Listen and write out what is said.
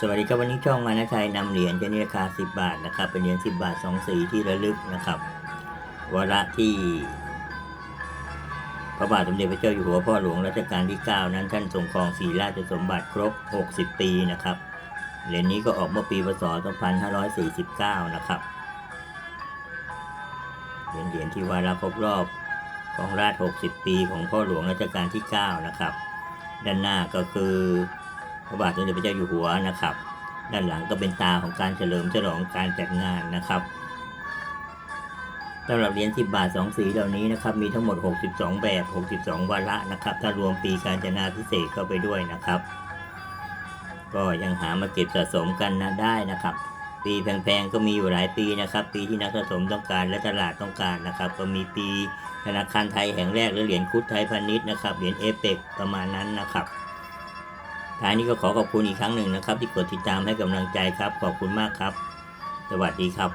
สวัสดีครับวันนี้ช่องมานะชัยนำเหรียญจะนี่ราคา 10 บาทนะครับเป็นเหรียญ10 บาท 2 สีที่ระลึกนะครับวาระที่ พระบาทสมเด็จพระเจ้าอยู่หัวพ่อหลวงรัชกาลที่ 9 นั้นท่านทรงครองศรีราชสมบัติครบ 60 ปีนะครับเหรียญนี้ก็ออกเมื่อปีพศ 2549 นะครับเป็นเหรียญที่วาระครบรอบของราช 60 ปีของพ่อหลวงรัชกาลที่ 9 นะครับ ด้านหน้าก็คือ พระบาทสมเด็จพระเจ้าอยู่หัวนะครับ ด้านหลังก็เป็นตาของการเฉลิมฉลองการจัดงานนะครับสำหรับเหรียญ10 บาท 2 สีเหล่านี้นะครับ มีทั้งหมด 62 แบบ 62 วาระนะครับ ถ้ารวมปีการจนาพิเศษกเข้าไปด้วยนะครับ ก็ยังหามาเก็บสะสมกันนะได้นะครับ ปีแพงๆ ก็มีอยู่หลายปีนะครับ ปีที่นักสะสมต้องการและตลาดต้องการนะครับ ก็มีปีธนาคารไทยแห่งแรกหรือเหรียญคุดไทยพาณิชย์นะครับ เหรียญเอเปกประมาณนั้นนะครับ ท้ายนี้ก็ขอขอบคุณอีกครั้งหนึ่งนะครับ ที่กดติดตามให้กำลังใจครับ ขอบคุณมากครับ สวัสดีครับ